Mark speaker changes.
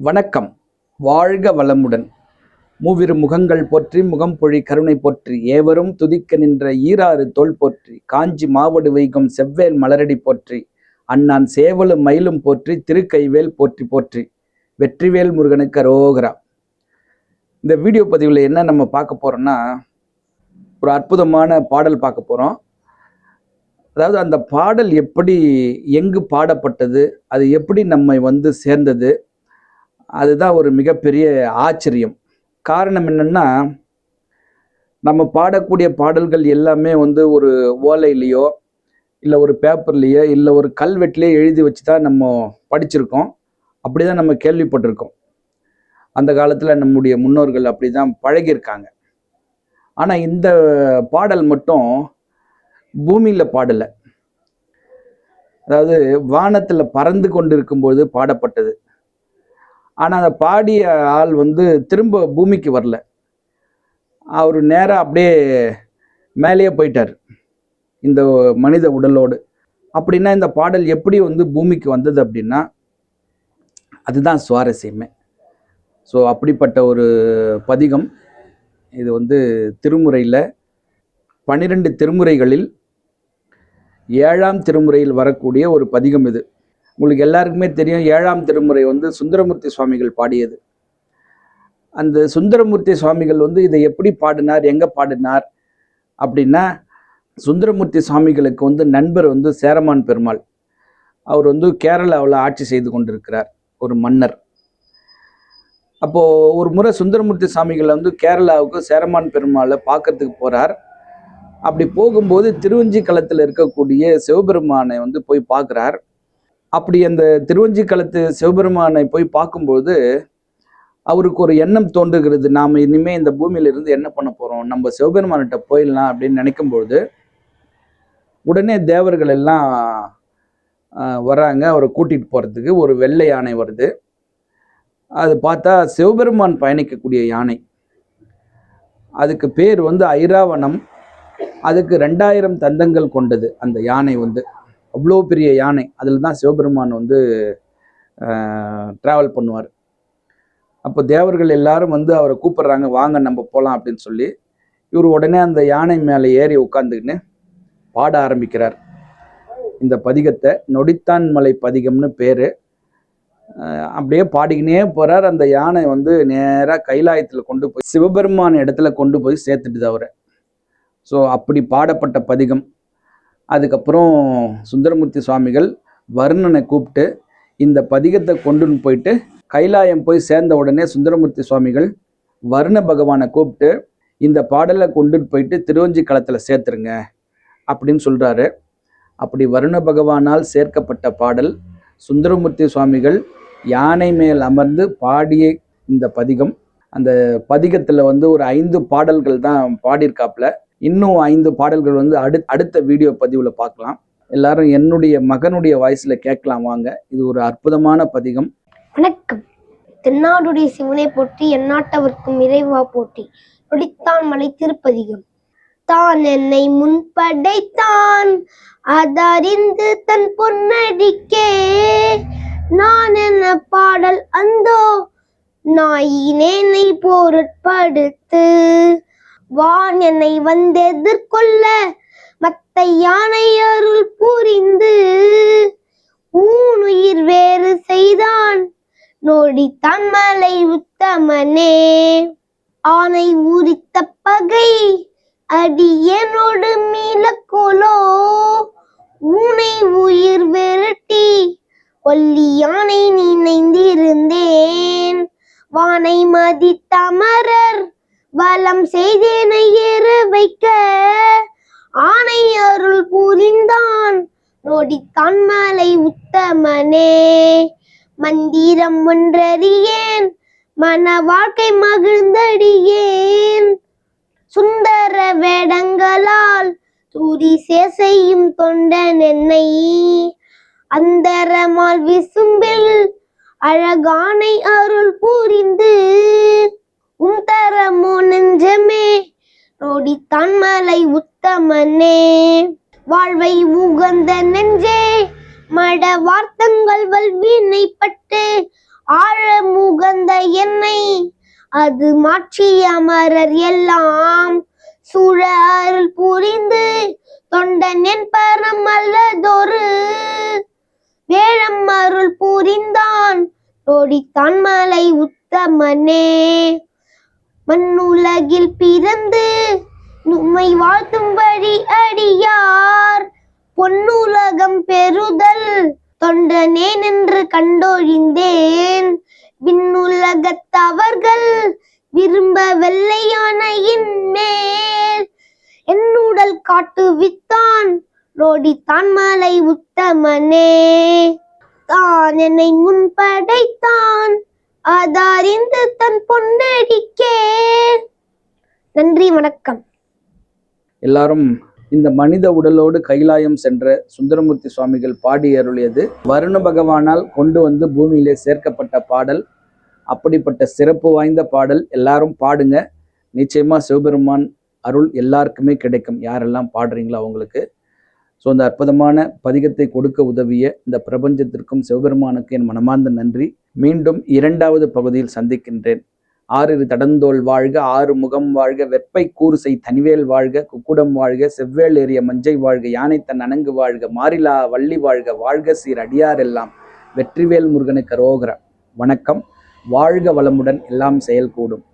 Speaker 1: வணக்கம். வாழ்க வளமுடன். மூவிரு முகங்கள் போற்றி முகம் பொழி கருணை போற்றி ஏவரும் துதிக்க நின்ற ஈராறு தோள் போற்றி காஞ்சி மாவடு வைகும் செவ்வேல் மலரடி போற்றி அண்ணான் சேவலும் மயிலும் போற்றி திருக்கைவேல் போற்றி போற்றி வெற்றிவேல் முருகனுக்கு அரோகரா. இந்த வீடியோ பதிவில் என்ன நம்ம பார்க்க போறோம்னா ஒரு அற்புதமான பாடல் பார்க்க போகிறோம் அதாவது அந்த பாடல் எப்படி எங்கு பாடப்பட்டது அது எப்படி நம்மை வந்து சேர்ந்தது அதுதான் ஒரு மிகப்பெரிய ஆச்சரியம். காரணம் என்னென்னா நம்ம பாடக்கூடிய பாடல்கள் எல்லாமே வந்து ஒரு ஓலையிலையோ இல்லை ஒரு பேப்பர்லேயோ இல்லை ஒரு கல்வெட்டுலேயோ எழுதி வச்சு தான் நம்ம படிச்சிருக்கோம். அப்படி தான் நம்ம கேள்விப்பட்டிருக்கோம். அந்த காலத்தில் நம்முடைய முன்னோர்கள் அப்படி தான் பழகியிருக்காங்க. ஆனால் இந்த பாடல் மட்டும் பூமியில் பாடலை. அதாவது வானத்தில் பறந்து கொண்டு இருக்கும்போது பாடப்பட்டது. ஆனால் அந்த பாடிய ஆள் வந்து திரும்ப பூமிக்கு வரல. அவர் நேராக அப்படியே மேலேயே போயிட்டார். இந்த மனித உடலோடு. அப்படின்னா இந்த பாடல் எப்படி வந்து பூமிக்கு வந்தது அப்படின்னா அதுதான் சுவாரஸ்யமே. ஸோ அப்படிப்பட்ட ஒரு பதிகம். இது வந்து திருமுறையில் பன்னிரெண்டு திருமுறைகளில் ஏழாம் திருமுறையில் வரக்கூடிய ஒரு பதிகம் இது. உங்களுக்கு எல்லாருக்குமே தெரியும் ஏழாம் திருமுறை வந்து சுந்தரமூர்த்தி சுவாமிகள் பாடியது. அந்த சுந்தரமூர்த்தி சுவாமிகள் வந்து இதை எப்படி பாடினார் எங்கே பாடினார் அப்படின்னா சுந்தரமூர்த்தி சுவாமிகளுக்கு வந்து நண்பர் வந்து சேரமான் பெருமாள். அவர் வந்து கேரளாவில் ஆட்சி செய்து கொண்டிருக்கிறார் ஒரு மன்னர். அப்போது ஒரு முறை சுந்தரமூர்த்தி சுவாமிகள் வந்து கேரளாவுக்கு சேரமான் பெருமாளை பார்க்கறதுக்கு போகிறார் அப்படி போகும்போது திருவஞ்சி களத்தில் இருக்கக்கூடிய சிவபெருமானை வந்து போய் பார்க்குறார். அப்படி அந்த திருவஞ்சி களத்து சிவபெருமானை போய் பார்க்கும்போது அவருக்கு ஒரு எண்ணம் தோன்றுகிறது. நாம் இனிமேல் இந்த பூமியில இருந்து என்ன பண்ண போகிறோம் நம்ம சிவபெருமான்கிட்ட போயிடலாம் அப்படின்னு நினைக்கும்பொழுது உடனே தேவர்கள் எல்லாம் வராங்க. அவரை கூட்டிகிட்டு போகிறதுக்கு ஒரு வெள்ளை யானை வருது. அது பார்த்தா சிவபெருமான் பயணிக்கக்கூடிய யானை. அதுக்கு பேர் வந்து ஐராவணம். அதுக்கு ரெண்டாயிரம் தந்தங்கள் கொண்டது அந்த யானை வந்து. அவ்வளோ பெரிய யானை அதில் தான் சிவபெருமான் வந்து ட்ராவல் பண்ணுவார். அப்போ தேவர்கள் எல்லாரும் வந்து அவரை கூப்பிடுறாங்க வாங்க நம்ம போகலாம் அப்படின்னு சொல்லி இவர் உடனே அந்த யானை மேலே ஏறி உட்காந்துக்கின்னு பாட ஆரம்பிக்கிறார். இந்த பதிகத்தை நொடித்தான் மலை பதிகம்னு பேர். அப்படியே பாடிக்கினே போகிறார் அந்த யானை வந்து நேராக கைலாயத்தில் கொண்டு போய் சிவபெருமான் இடத்துல கொண்டு போய் சேர்த்துட்டுது அவரை. ஸோ அப்படி பாடப்பட்ட பதிகம். அதுக்கப்புறம் சுந்தரமூர்த்தி சுவாமிகள் வருணனை கூப்பிட்டு இந்த பதிகத்தை கொண்டுன்னு போயிட்டு கைலாயம் போய் சேர்ந்த உடனே சுந்தரமூர்த்தி சுவாமிகள் வருண பகவானை கூப்பிட்டு இந்த பாடலை கொண்டுட்டு போயிட்டு திருவஞ்சி களத்தில் சேர்த்துருங்க அப்படின்னு சொல்கிறாரு அப்படி வருண பகவானால் சேர்க்கப்பட்ட பாடல் சுந்தரமூர்த்தி சுவாமிகள் யானை மேல் அமர்ந்து பாடிய இந்த பதிகம். அந்த பதிகத்தில் வந்து ஒரு ஐந்து பாடல்கள் தான் பாடியிருக்காப்புல. இன்னும் ஐந்து பாடல்கள் வந்து அடு அடுத்த வீடியோ பதிவில் பார்க்கலாம். எல்லாரும் என்னுடைய மகனுடைய வாய்ஸில் கேட்கலாம் வாங்க. இது ஒரு அற்புதமான பதிகம்.
Speaker 2: வணக்கம். தென்னாடுடைய சிவனை போற்றி எந்நாட்டவர்க்கும் இறைவா போற்றி. நொடித்தான் மலை திருப்பதிகம். தான் என்னை முன்படைத்தான். அதறிந்து தன் பொன்னடிக்கே. நான் என்ன பாடல் அந்தோ? நாயினேனை பொருட்படுத்து. வான் என்னை வந்து எதிர்கொள்ள மத்த யானை அருள் புரிந்து ஊனுயிர் வேறு செய்தான். நோடி மலை உத்தமனே. ஆனை உரித்த பகை அடியனோடு மீளக்கோலோ. ஊனை உயிர் விரட்டி ஒல்லி யானை நினைந்திருந்தேன். வானை மதித்தமரர் வலம் செய்தேனை ஏற வைக்க ஆனை அருள் புரிந்தான். நொடித்தான் மலை உத்தமனே. மந்திரம் ஒன்றறியேன். மன வாழ்க்கை மகிழ்ந்தடியேன். சுந்தர வேடங்களால் தூரி சேசையும் தொண்டன் என்னை அந்தரமால் விசும்பில் அழகானை அருள் புரிந்து. உம் தரமோ நெஞ்சமே ரோடித்தான் மலை உத்தமனே. வாழ்வை உகந்த நெஞ்சே மட வார்த்தங்கள் வல்வினைப்பட்டு ஆழ முகந்த என்னை அது மாற்றி அமரர் எல்லாம். சூழ அருள் புரிந்து தொண்டன் என் பரம் அல்லதொரு. வேழம் அருள் புரிந்தான் ஓடித்தான் மலை உத்தமனே. மண்ணுலகில் பிறந்து உம்மை வாழ்த்தும்படி அடியார். பொன்னுலகம் பெறுதல் தொண்டனேன் என்று கண்டொழிந்தேன். விண்ணுலகத்தவர்கள் விரும்ப வெள்ளையானையின் மேல் என்னுடல் காட்டுவித்தான் தான் மலை உத்தமனே. தான் என்னை முன்படைத்தான். ஆதாரிந்து பொன்னடிக்கே. நன்றி வணக்கம்.
Speaker 1: எல்லாரும் இந்த மனித உடலோடு கைலாயம் சென்ற சுந்தரமூர்த்தி சுவாமிகள் பாடி அருளியது வருண பகவானால் கொண்டு வந்து பூமியிலே சேர்க்கப்பட்ட பாடல் அப்படிப்பட்ட சிறப்பு வாய்ந்த பாடல். எல்லாரும் பாடுங்க. நிச்சயமா சிவபெருமான் அருள் எல்லாருக்குமே கிடைக்கும். யாரெல்லாம் பாடுறீங்களோ அவங்களுக்கு. ஸோ இந்த அற்புதமான பதிகத்தை கொடுக்க உதவிய இந்த பிரபஞ்சத்திற்கும் சிவபெருமானுக்கு என் மனமார்ந்த நன்றி. மீண்டும் இரண்டாவது பகுதியில் சந்திக்கின்றேன். ஆறிரு தடந்தோல் வாழ்க ஆறு முகம் வாழ்க வெப்பை கூறுசை தனிவேல் வாழ்க குக்குடம் வாழ்க செவ்வேல் ஏறிய மஞ்சை வாழ்க யானை தன் அணங்கு வாழ்க மாறிலா வள்ளி வாழ்க வாழ்க சீர் அடியார் எல்லாம். வெற்றிவேல் முருகனுக்கு ரோகர வணக்கம். வாழ்க வளமுடன் எல்லாம் செயல் கூடும்